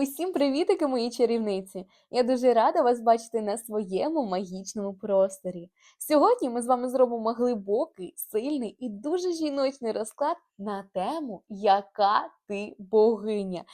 Усім привітики, мої чарівниці! Я дуже рада вас бачити на своєму магічному просторі. Сьогодні ми з вами зробимо глибокий, сильний і дуже жіночний розклад на тему Яка ти богиня.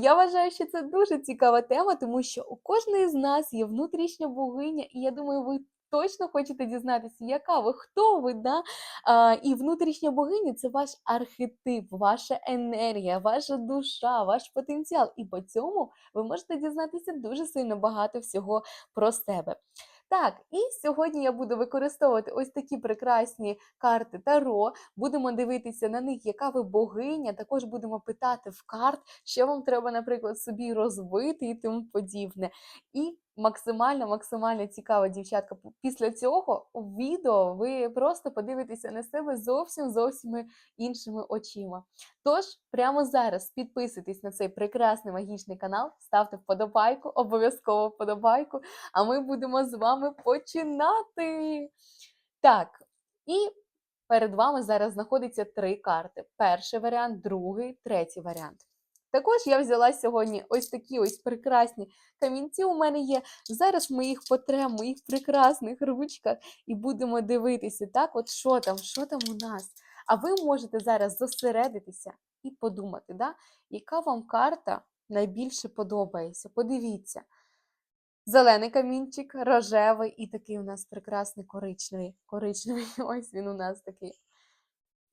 Я вважаю, що це дуже цікава тема, тому що у кожної з нас є внутрішня богиня, і я думаю, ви точно хочете дізнатися, яка ви, хто ви. да? А, І внутрішня богиня це ваш архетип, ваша енергія, ваша душа, ваш потенціал. І по цьому ви можете дізнатися дуже сильно багато всього про себе. Так, і сьогодні я буду використовувати ось такі прекрасні карти Таро. Будемо дивитися на них, яка ви богиня. Також будемо питати в карт, що вам треба, наприклад, собі розвити і тому подібне. І максимально максимально цікава дівчатка. Після цього відео ви просто подивитеся на себе зовсім зовсім іншими очима. Тож, прямо зараз підписуйтесь на цей прекрасний магічний канал, ставте вподобайку, обов'язково вподобайку, а ми будемо з вами починати. Так, і перед вами зараз знаходиться три карти: перший варіант, другий, третій варіант. Також я взяла сьогодні ось такі ось прекрасні камінці. У мене є. Зараз ми їх потремо, в моїх прекрасних ручках, і будемо дивитися, так, от що там, що там у нас. А ви можете зараз зосередитися і подумати, да, яка вам карта найбільше подобається. Подивіться. Зелений камінчик, рожевий і такий у нас прекрасний коричневий. Коричневий, ось він у нас такий.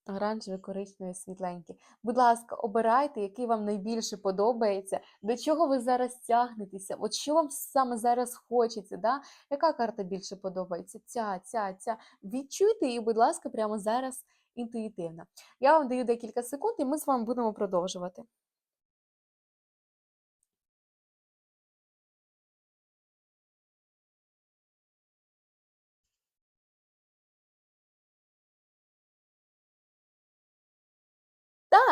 Оранжевий, коричневі, світленький. Будь ласка, обирайте, який вам найбільше подобається, до чого ви зараз тягнетеся, от що вам саме зараз хочеться, да? яка карта більше подобається? Ця, ця, ця. Відчуйте її, будь ласка, прямо зараз інтуїтивно. Я вам даю декілька секунд, і ми з вами будемо продовжувати.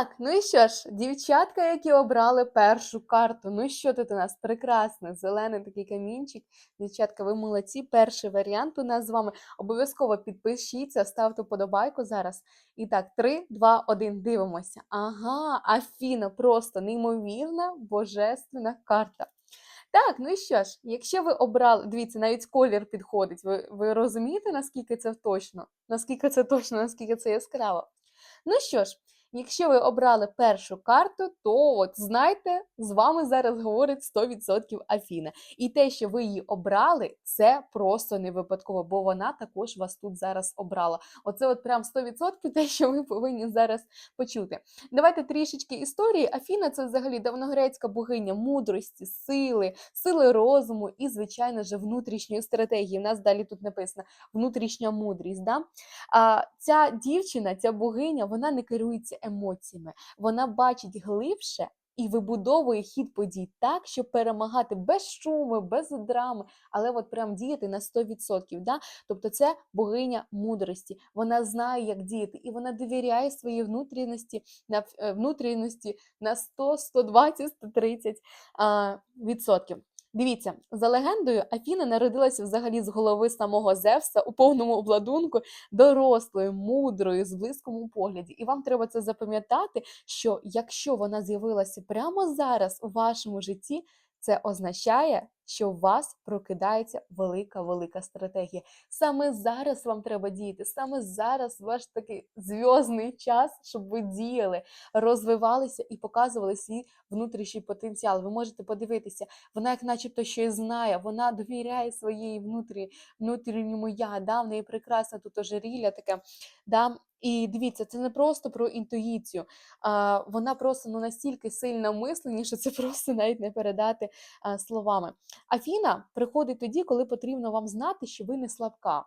Так, ну і що ж, дівчатка, які обрали першу карту. Ну що тут у нас прекрасний зелений такий камінчик. Дівчатка, ви молодці. Перший варіант у нас з вами. Обов'язково підпишіться, ставте подобайку зараз. І так, 3, 2, 1, дивимося. Ага, Афіна, просто неймовірна божественна карта. Так, ну і що ж, якщо ви обрали, дивіться, навіть колір підходить. Ви ви розумієте, наскільки це точно? Наскільки це точно, наскільки це яскраво? Ну що ж, Якщо ви обрали першу карту, то от знайте, з вами зараз говорить 100% Афіна. І те, що ви її обрали, це просто не випадково, бо вона також вас тут зараз обрала. Оце от прям 100% те, що ви повинні зараз почути. Давайте трішечки історії. Афіна це взагалі давногрецька богиня мудрості, сили, сили розуму і, звичайно ж, внутрішньої стратегії. У нас далі тут написано внутрішня мудрість. Да? А ця дівчина, ця богиня, вона не керується емоціями. Вона бачить глибше і вибудовує хід подій так, щоб перемагати без шуму, без драми, але от прям діяти на 100%. Да? Тобто це богиня мудрості. Вона знає, як діяти, і вона довіряє своїй внутрішності на е, внутрішності на 100, 120, 130 а, відсотків. Дивіться, за легендою, Афіна народилася взагалі з голови самого Зевса у повному обладунку, дорослою, мудрою, з близькому погляді. І вам треба це запам'ятати, що якщо вона з'явилася прямо зараз у вашому житті, це означає, що у вас прокидається велика-велика стратегія. Саме зараз вам треба діяти, саме зараз ваш такий зв'язний час, щоб ви діяли, розвивалися і показували свій внутрішній потенціал. Ви можете подивитися, вона, як начебто, щось знає, вона довіряє своїй внутрі, внутрішньому я, да, в неї прекрасне тут ожерілля таке. Да, і дивіться, це не просто про інтуїцію, а вона просто ну, настільки сильно мислені, що це просто навіть не передати а, словами. Афіна приходить тоді, коли потрібно вам знати, що ви не слабка.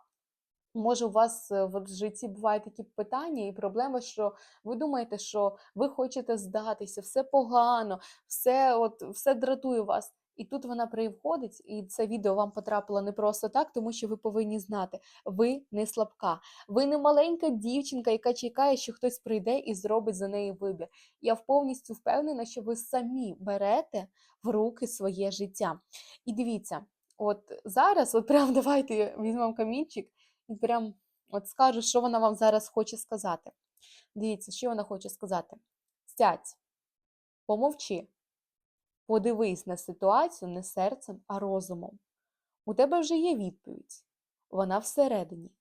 Може, у вас е, в житті бувають такі питання і проблеми, що ви думаєте, що ви хочете здатися, все погано, все от, все дратує вас. І тут вона приходить, і це відео вам потрапило не просто так, тому що ви повинні знати, ви не слабка, ви не маленька дівчинка, яка чекає, що хтось прийде і зробить за неї вибір. Я повністю впевнена, що ви самі берете в руки своє життя. І дивіться, от зараз, от прям давайте візьмемо камінчик і прям от скажу, що вона вам зараз хоче сказати. Дивіться, що вона хоче сказати. Сядь, помовчи, Подивись на ситуацію не серцем, а розумом. У тебе вже є відповідь. Вона всередині.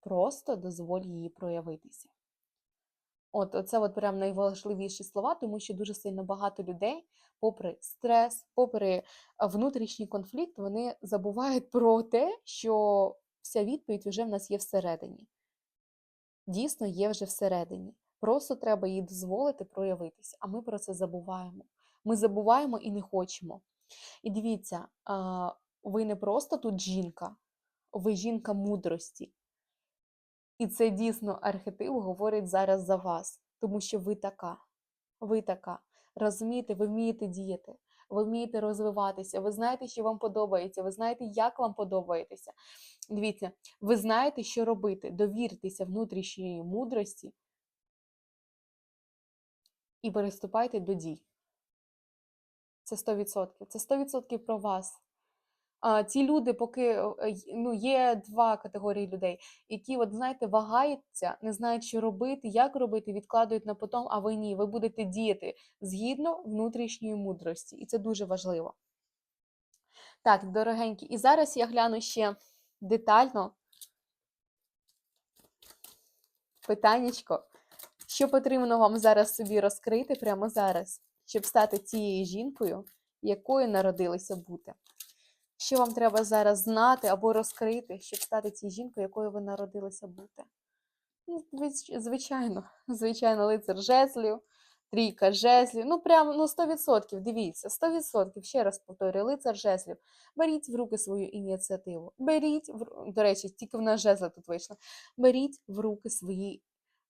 Просто дозволь її проявитися. От, оце от прям найважливіші слова, тому що дуже сильно багато людей, попри стрес, попри е, внутрішній конфлікт, вони забувають про те, що вся відповідь вже в нас є всередині. Дійсно, є вже всередині. Просто треба їй дозволити проявитися, а ми про це забуваємо. Ми забуваємо і не хочемо. І дивіться, ви не просто тут жінка, ви жінка мудрості. І це дійсно архетип говорить зараз за вас, тому що ви така. Ви така. Розумієте, ви вмієте діяти, ви вмієте розвиватися, ви знаєте, що вам подобається, ви знаєте, як вам подобаєтеся. Дивіться, ви знаєте, що робити. Довіртеся внутрішньої мудрості і переступайте до дій. Це 100%. Це 100% про вас. А, ці люди, поки е, ну, є два категорії людей, які, от знаєте, вагаються, не знають, що робити, як робити, відкладають на потом, а ви ні, ви будете діяти згідно внутрішньої мудрості, і це дуже важливо. Так, дорогенькі, і зараз я гляну ще детально питаннячко, що потрібно вам зараз собі розкрити прямо зараз, щоб стати тією жінкою, якою народилися бути. Що вам треба зараз знати або розкрити, щоб стати цією жінкою, якою ви народилися бути? Ну, Звичайно, звичайно, лицар жезлів, трійка жезлів. Ну, прямо ну, 100%, дивіться, 100%, ще раз повторюю, лицар жезлів. Беріть в руки свою ініціативу. Беріть, в до речі, тільки в нас жезли тут вийшло. Беріть в руки свої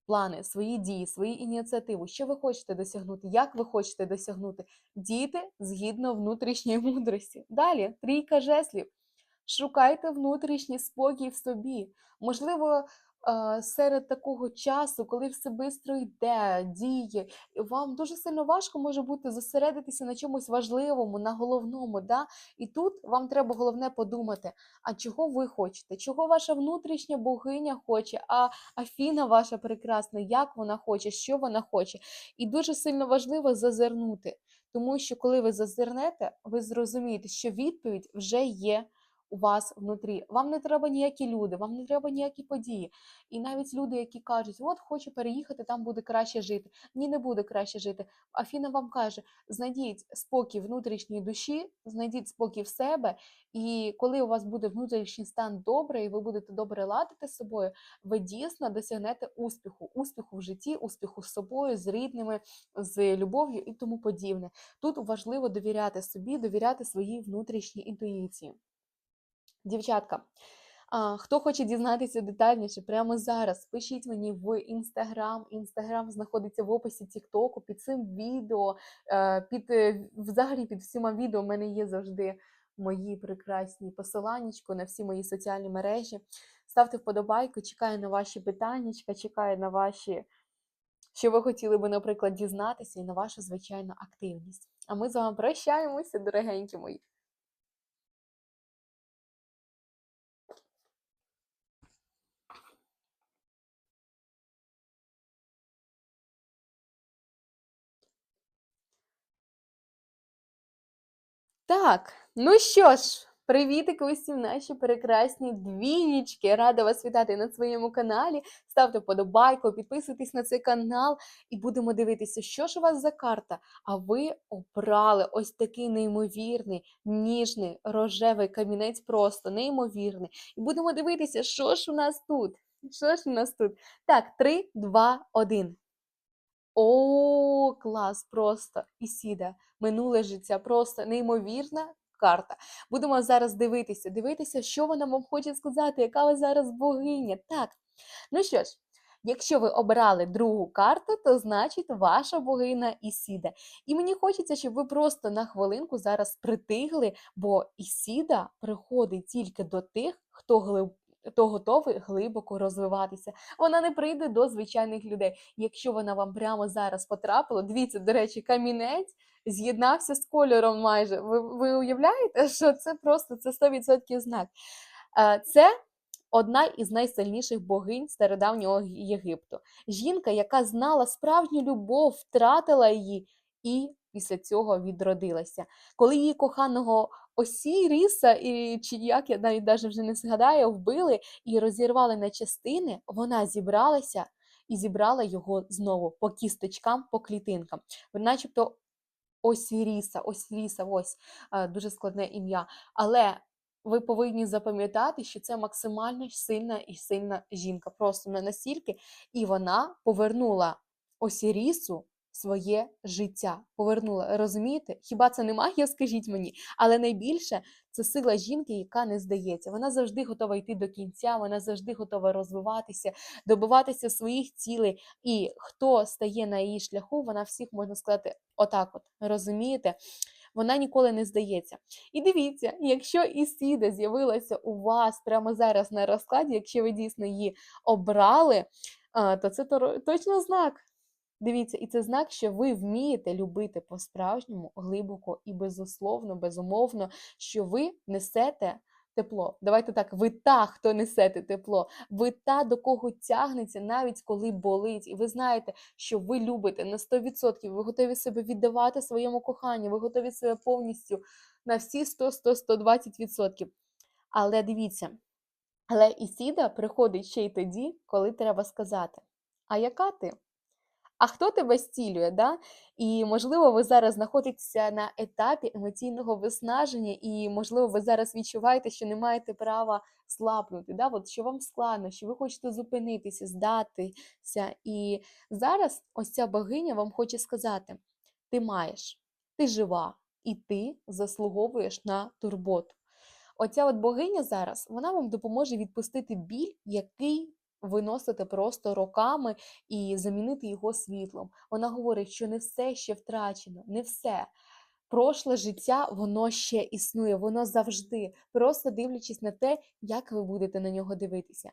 плани, свої дії, свої ініціативи. Що ви хочете досягнути? Як ви хочете досягнути? Дійте згідно внутрішньої мудрості. Далі, трійка жеслів. Шукайте внутрішній спокій в собі. Можливо, серед такого часу, коли все швидко йде, діє, вам дуже сильно важко може бути зосередитися на чомусь важливому, на головному. Да? І тут вам треба головне подумати, а чого ви хочете? Чого ваша внутрішня богиня хоче? А Афіна ваша прекрасна, як вона хоче, що вона хоче. І дуже сильно важливо зазирнути, тому що коли ви зазирнете, ви зрозумієте, що відповідь вже є у вас внутрі. Вам не треба ніякі люди, вам не треба ніякі події. І навіть люди, які кажуть, от хочу переїхати, там буде краще жити. Ні, не буде краще жити. Афіна вам каже: знайдіть спокій внутрішньої душі, знайдіть спокій в себе, і коли у вас буде внутрішній стан добрий, і ви будете добре ладити з собою, ви дійсно досягнете успіху, успіху в житті, успіху з собою, з рідними, з любов'ю і тому подібне. Тут важливо довіряти собі, довіряти своїй внутрішній інтуїції. Дівчатка, хто хоче дізнатися детальніше прямо зараз, пишіть мені в інстаграм. Інстаграм знаходиться в описі Тіктоку під цим відео, е, під е, взагалі під всіма відео. У мене є завжди мої прекрасні посиланнячко на всі мої соціальні мережі. Ставте вподобайку, чекаю на ваші питаннячка, чекаю на ваші, що ви хотіли би, наприклад, дізнатися, і на вашу звичайну активність. А ми з вами прощаємося, дорогенькі мої. Так, ну що ж, привітики усім наші прекрасні двієчки. Рада вас вітати на своєму каналі. Ставте вподобайку, підписуйтесь на цей канал і будемо дивитися, що ж у вас за карта. А ви обрали ось такий неймовірний, ніжний, рожевий камінець, просто неймовірний. І будемо дивитися, що ж у нас тут. Що ж у нас тут? Так, 3, 2, 1. О, клас, просто Ісіда. Минуле життя, просто неймовірна карта. Будемо зараз дивитися, дивитися, що вона вам хоче сказати, яка ви зараз богиня. Так, ну що ж, якщо ви обрали другу карту, то значить ваша богиня Ісіда. І мені хочеться, щоб ви просто на хвилинку зараз притигли, бо Ісіда приходить тільки до тих, хто Хто готовий глибоко розвиватися. Вона не прийде до звичайних людей. Якщо вона вам прямо зараз потрапила, дивіться, до речі, камінець з'єднався з кольором майже. Ви, ви уявляєте, що це просто це 100% знак. Е, Це одна із найсильніших богинь стародавнього Єгипту. Жінка, яка знала справжню любов, втратила її і після цього відродилася. Коли її коханого Осіріса, і чи як я навіть даже вже не згадаю, вбили і розірвали на частини, вона зібралася і зібрала його знову по кісточкам, по клітинкам. Начебто Осіріса, Осіріса, ось дуже складне ім'я. Але ви повинні запам'ятати, що це максимально сильна і сильна жінка. Просто не настільки, і вона повернула Осірісу своє життя. Повернула. Розумієте? Хіба це не магія, скажіть мені? Але найбільше це сила жінки, яка не здається. Вона завжди готова йти до кінця, вона завжди готова розвиватися, добиватися своїх цілей. І хто стає на її шляху, вона всіх можна сказати, отак, от розумієте? Вона ніколи не здається. І дивіться, якщо Ісіда з'явилася у вас прямо зараз на розкладі, якщо ви дійсно її обрали, то це точно знак. Дивіться, і це знак, що ви вмієте любити по-справжньому, глибоко і безусловно, безумовно, що ви несете тепло. Давайте так, ви та, хто несете тепло, ви та, до кого тягнеться, навіть коли болить. І ви знаєте, що ви любите на 100%, ви готові себе віддавати своєму коханню, ви готові себе повністю на всі 100, 100, 120%. Але дивіться, але Ісіда приходить ще й тоді, коли треба сказати: А яка ти? А хто тебе зцілює? Да? І можливо, ви зараз знаходитеся на етапі емоційного виснаження, і можливо, ви зараз відчуваєте, що не маєте права слабнути, да? От, що вам складно, що ви хочете зупинитися, здатися. І зараз ось ця богиня вам хоче сказати: ти маєш, ти жива, і ти заслуговуєш на турботу. Оця от богиня зараз вона вам допоможе відпустити біль, який ви носите просто роками, і замінити його світлом. Вона говорить, що не все ще втрачено, не все. Прошле життя, воно ще існує, воно завжди, просто дивлячись на те, як ви будете на нього дивитися.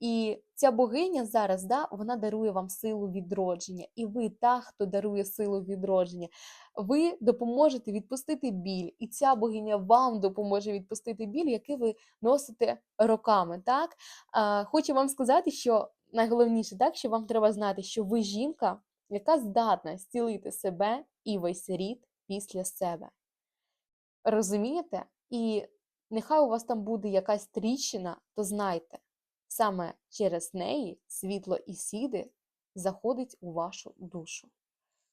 І ця богиня зараз, да, вона дарує вам силу відродження, і ви та, хто дарує силу відродження. Ви допоможете відпустити біль, і ця богиня вам допоможе відпустити біль, який ви носите роками. Так? А, хочу вам сказати, що найголовніше, так, що вам треба знати, що ви жінка, яка здатна зцілити себе і весь рід після себе. Розумієте? І нехай у вас там буде якась тріщина, то знайте, саме через неї світло Ісіди заходить у вашу душу.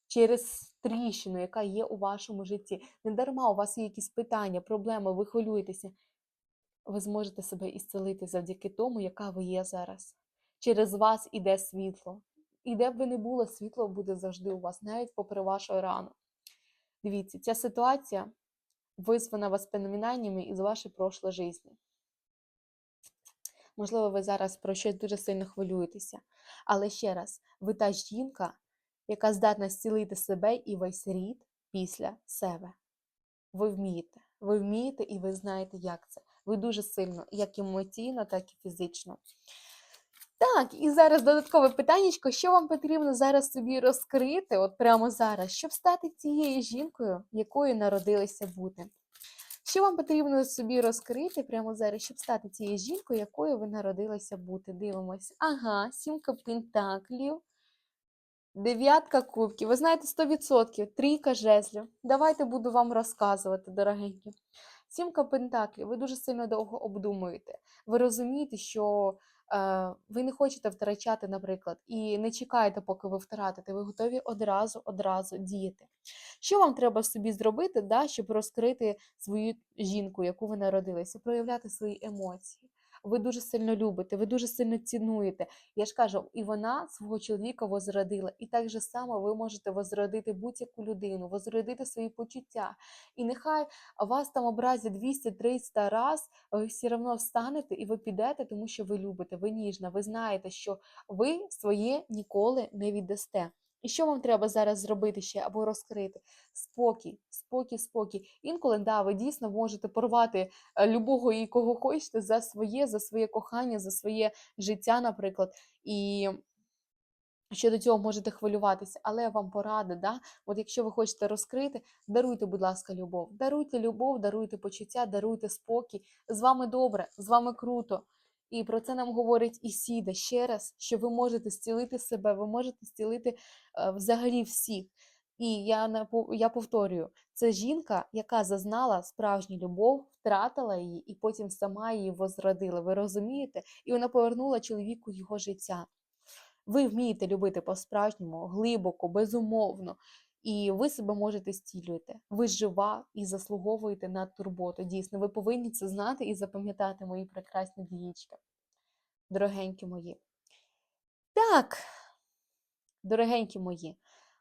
Через тріщину, яка є у вашому житті. Не дарма у вас є якісь питання, проблеми, ви хвилюєтеся. Ви зможете себе ісцелити завдяки тому, яка ви є зараз. Через вас іде світло. І де б ви не було, світло буде завжди у вас, навіть попри вашу рану. Дивіться, ця ситуація визвана воспоминаннями із вашої прошлої житті. Можливо, ви зараз про щось дуже сильно хвилюєтеся. Але ще раз, ви та жінка, яка здатна зцілити себе і весь рід після себе. Ви вмієте. Ви вмієте і ви знаєте, як це. Ви дуже сильно, як емоційно, так і фізично. Так, і зараз додаткове питання, що вам потрібно зараз собі розкрити, от прямо зараз, щоб стати тією жінкою, якою народилися бути. Що вам потрібно собі розкрити прямо зараз, щоб стати цією жінкою, якою ви народилися бути? Дивимось. Ага, сімка пентаклів. Дев'ятка кубків. Ви знаєте, 100%. Трійка жезлів. Давайте буду вам розказувати, дорогенькі. Сімка пентаклів. Ви дуже сильно довго обдумуєте. Ви розумієте, що ви не хочете втрачати, наприклад, і не чекаєте, поки ви втратите. Ви готові одразу, одразу діяти. Що вам треба собі зробити, да, щоб розкрити свою жінку, яку ви народилися, проявляти свої емоції? Ви дуже сильно любите, ви дуже сильно цінуєте. Я ж кажу, і вона свого чоловіка возродила, і так же само ви можете возродити будь-яку людину, возродити свої почуття. І нехай вас там образять 200-300 раз, ви все одно встанете і ви підете, тому що ви любите, ви ніжна, ви знаєте, що ви своє ніколи не віддасте. І що вам треба зараз зробити ще або розкрити? Спокій, спокій, спокій. Інколи, да, ви дійсно можете порвати е, любого і кого хочете за своє, за своє кохання, за своє життя, наприклад. І щодо цього можете хвилюватися, але вам порада, да? От якщо ви хочете розкрити, даруйте, будь ласка, любов. Даруйте любов, даруйте почуття, даруйте спокій. З вами добре, з вами круто. І про це нам говорить Ісіда ще раз, що ви можете зцілити себе, ви можете зцілити е, взагалі всіх. І я я повторюю, це жінка, яка зазнала справжню любов, втратила її і потім сама її возродила. Ви розумієте? І вона повернула чоловіку його життя. Ви вмієте любити по-справжньому, глибоко, безумовно. І ви себе можете стілювати. Ви жива і заслуговуєте на турботу. Дійсно, ви повинні це знати і запам'ятати, мої прекрасні дієчки. Дорогенькі мої. Так, дорогенькі мої.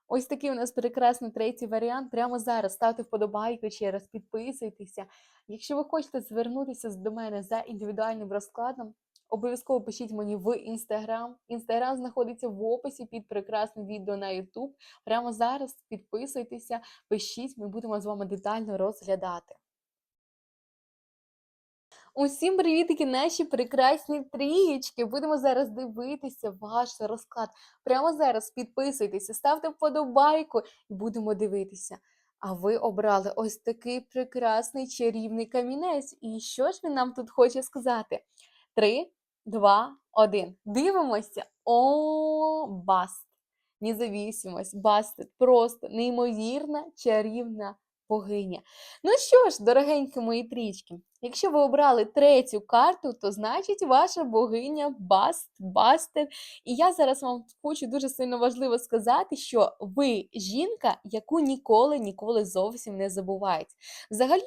Ось такий у нас прекрасний третій варіант. Прямо зараз ставте вподобайку ще раз, підписуйтеся. Якщо ви хочете звернутися до мене за індивідуальним розкладом, обов'язково пишіть мені в інстаграм. Інстаграм знаходиться в описі під прекрасним відео на YouTube. Прямо зараз підписуйтеся, пишіть, ми будемо з вами детально розглядати. Усім привітики, наші прекрасні трієчки! Будемо зараз дивитися ваш розклад. Прямо зараз підписуйтеся, ставте вподобайку і будемо дивитися. А ви обрали ось такий прекрасний чарівний камінець. І що ж він нам тут хоче сказати? Три, два, один. Дивимося. О, баст! Независимость, бастет, просто неймовірна чарівна богиня. Ну що ж, дорогенькі мої трічки, якщо ви обрали третю карту, то значить ваша богиня Баст, Бастет. І я зараз вам хочу дуже сильно важливо сказати, що ви жінка, яку ніколи ніколи зовсім не забувають. Взагалі.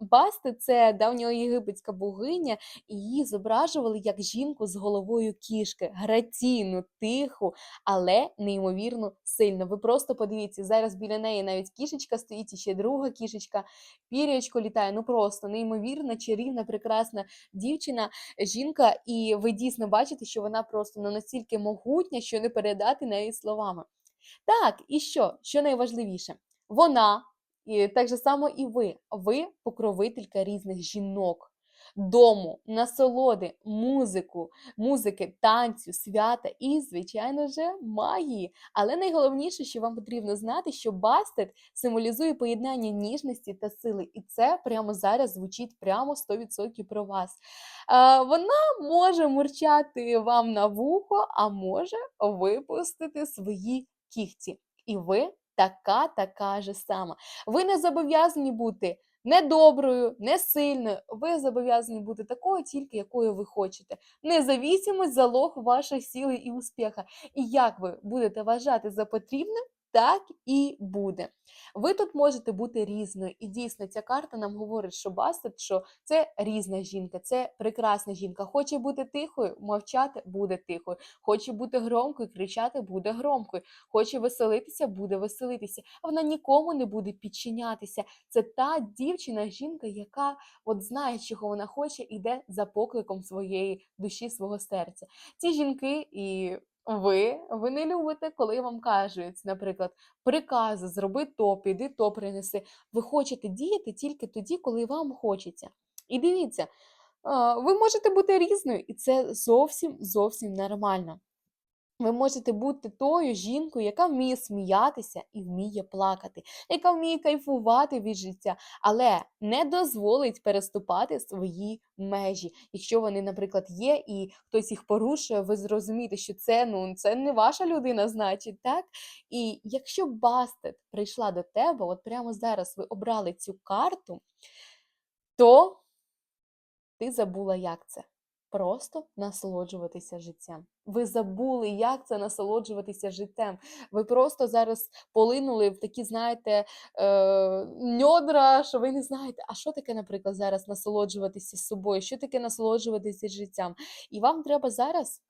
Басти це давньоєгипетська богиня, і її зображували як жінку з головою кішки, граційну, тиху, але неймовірно сильно. Ви просто подивіться, зараз біля неї навіть кішечка стоїть, і ще друга кішечка, пірячко літає. Ну просто неймовірна, чарівна, прекрасна дівчина, жінка, і ви дійсно бачите, що вона просто ну, настільки могутня, що не передати неї словами. Так, і що? Що найважливіше? Вона. І так же само і ви. Ви покровителька різних жінок, дому, насолоди, музику, музики, танцю, свята і, звичайно ж, магії. Але найголовніше, що вам потрібно знати, що бастет символізує поєднання ніжності та сили. І це прямо зараз звучить прямо 100% про вас. Вона може мурчати вам на вухо, а може випустити свої кігті. І ви така, така же сама. Ви не зобов'язані бути не доброю, не сильною. Ви зобов'язані бути такою, тільки якою ви хочете. Независимость залог ваших сили і успіха. І як ви будете вважати за потрібне, так і буде. Ви тут можете бути різною. І дійсно, ця карта нам говорить, що Бастет, що це різна жінка, це прекрасна жінка. Хоче бути тихою, мовчати буде тихою. Хоче бути громкою, кричати буде громкою. Хоче веселитися, буде веселитися. Вона нікому не буде підчинятися. Це та дівчина, жінка, яка от знає, чого вона хоче, іде за покликом своєї душі, свого серця. Ці жінки і. Ви, ви не любите, коли вам кажуть, наприклад, прикази, зроби то, піди то принеси. Ви хочете діяти тільки тоді, коли вам хочеться. І дивіться, ви можете бути різною, і це зовсім зовсім нормально. Ви можете бути тою жінкою, яка вміє сміятися і вміє плакати, яка вміє кайфувати від життя, але не дозволить переступати свої межі. Якщо вони, наприклад, є, і хтось їх порушує, ви зрозумієте, що це ну це не ваша людина, значить, так? І якщо Бастет прийшла до тебе, от прямо зараз ви обрали цю карту, то ти забула, як це. Просто насолоджуватися життям. Ви забули, як це насолоджуватися життям. Ви просто зараз полинули в такі, знаєте, е, ньодра, що ви не знаєте, а що таке, наприклад, зараз насолоджуватися собою, що таке насолоджуватися життям. І вам треба зараз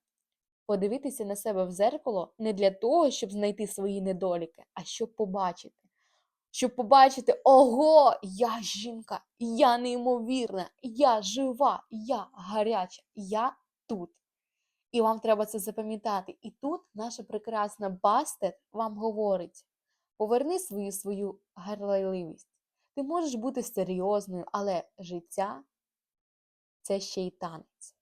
подивитися на себе в зеркало не для того, щоб знайти свої недоліки, а щоб побачити. Щоб побачити, ого, я жінка, я неймовірна, я жива, я гаряча, я тут. І вам треба це запам'ятати. І тут наша прекрасна Бастет вам говорить: поверни свою свою гарливість. Ти можеш бути серйозною, але життя це ще й танець.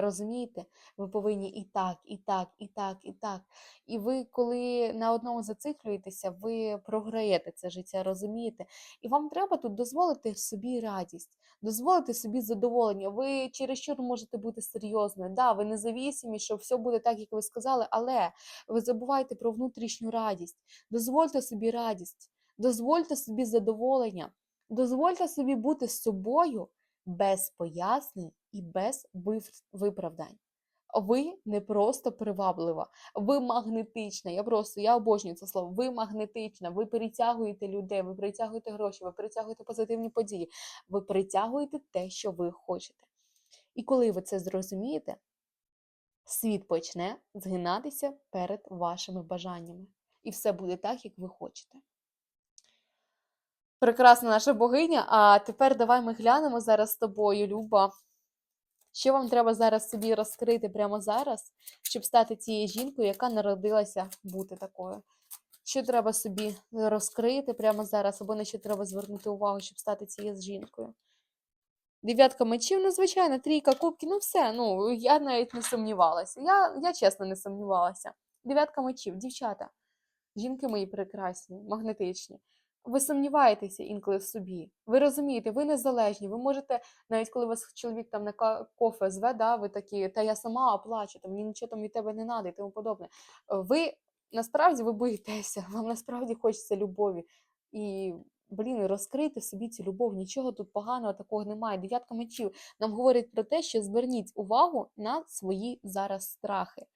Розумієте? Ви повинні і так, і так, і так, і так. І ви, коли на одному зациклюєтеся, ви програєте це життя, розумієте? І вам треба тут дозволити собі радість, дозволити собі задоволення. Ви чересчур можете бути серйозною. Да, ви независимі, що все буде так, як ви сказали, але ви забувайте про внутрішню радість. Дозвольте собі радість, дозвольте собі задоволення, дозвольте собі бути з собою без пояснень і без виправдань. Ви не просто приваблива, ви магнетична. Я просто я обожнюю це слово. Ви магнетична, ви притягуєте людей, ви притягуєте гроші, ви притягуєте позитивні події, ви притягуєте те, що ви хочете. І коли ви це зрозумієте, світ почне згинатися перед вашими бажаннями. І все буде так, як ви хочете. Прекрасна наша богиня. А тепер давай ми глянемо зараз з тобою, Люба. Що вам треба зараз собі розкрити прямо зараз, щоб стати цією жінкою, яка народилася бути такою? Що треба собі розкрити прямо зараз, або на що треба звернути увагу, щоб стати цією жінкою? Дев'ятка мечів, ну, звичайно, трійка кубків, ну все, ну, я навіть не сумнівалася. Я, я чесно не сумнівалася. Дев'ятка мечів, дівчата, жінки мої прекрасні, магнетичні. Ви сумніваєтеся інколи в собі. Ви розумієте, ви незалежні. Ви можете, навіть коли вас чоловік там на кофе зве, да, ви такі, та я сама оплачу, мені нічого там від тебе не треба і тому подобне. Ви насправді ви боїтеся, вам насправді хочеться любові. І, блін, розкрийте собі цю любов, нічого тут поганого такого немає. Дев'ятка мечів нам говорить про те, що зверніть увагу на свої зараз страхи.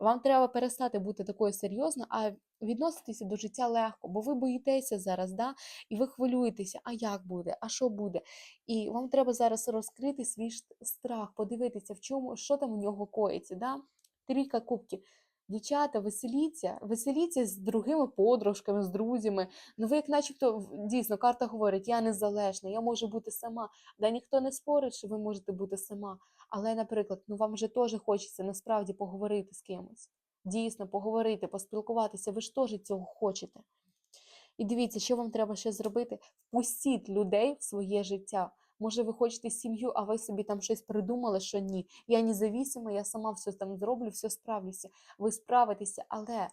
Вам треба перестати бути такою серйозною, а відноситися до життя легко, бо ви боїтеся зараз, да? і ви хвилюєтеся, а як буде, а що буде. І вам треба зараз розкрити свій страх, подивитися, в чому, що там у нього коїться. Да? Трійка кубків. Дівчата, веселіться, веселіться з другими подружками, з друзями. Ну ви як начебто дійсно карта говорить, я незалежна, я можу бути сама. Да ніхто не спорить, що ви можете бути сама. Але, наприклад, ну вам же теж хочеться насправді поговорити з кимось. Дійсно, поговорити, поспілкуватися. Ви ж теж цього хочете. І дивіться, що вам треба ще зробити? Впустіть людей в своє життя. Може, ви хочете сім'ю, а ви собі там щось придумали, що ні. Я независима, я сама все там зроблю, все справлюся. Ви справитеся, але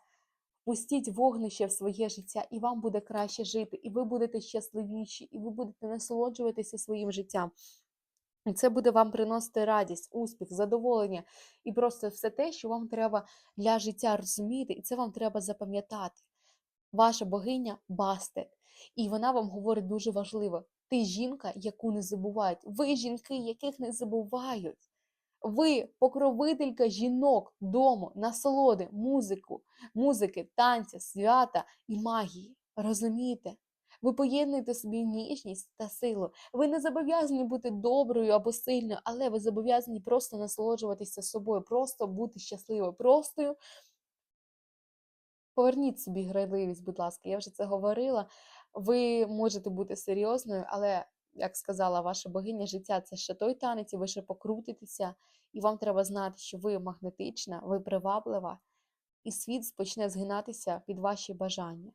впустіть вогнище в своє життя, і вам буде краще жити, і ви будете щасливіші, і ви будете насолоджуватися своїм життям. І це буде вам приносити радість, успіх, задоволення і просто все те, що вам треба для життя розуміти, і це вам треба запам'ятати. Ваша богиня Бастет, і вона вам говорить дуже важливо: ти жінка, яку не забувають. Ви жінки, яких не забувають. Ви покровителька жінок дому, насолоди, музику, музики, танця, свята і магії. Розумієте? Ви поєднуєте собі ніжність та силу. Ви не зобов'язані бути доброю або сильною, але ви зобов'язані просто насолоджуватися собою, просто бути щасливою, простою. Поверніть собі грайливість, будь ласка, я вже це говорила. Ви можете бути серйозною, але, як сказала ваша богиня, життя це ще той танець, і ви ще покрутитеся, і вам треба знати, що ви магнетична, ви приваблива, і світ почне згинатися під ваші бажання.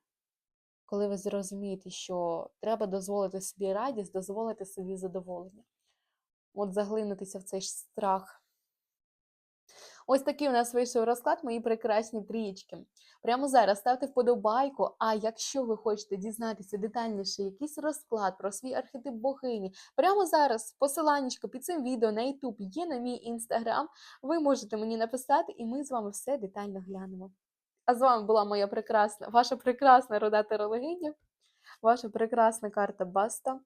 Коли ви зрозумієте, що треба дозволити собі радість, дозволити собі задоволення. От заглинутися в цей страх. Ось такий у нас вийшов розклад, мої прекрасні трієчки. Прямо зараз ставте вподобайку. А якщо ви хочете дізнатися детальніше якийсь розклад про свій архетип богині, прямо зараз посиланнячко під цим відео на YouTube є на мій інстаграм. Ви можете мені написати, і ми з вами все детально глянемо. А з вами була моя прекрасна, ваша прекрасна рода терологиня, ваша прекрасна карта Баста.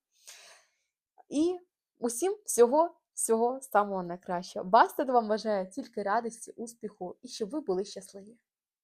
І усім всього, всього самого найкращого. Баста вам бажає тільки радості, успіху і щоб ви були щасливі.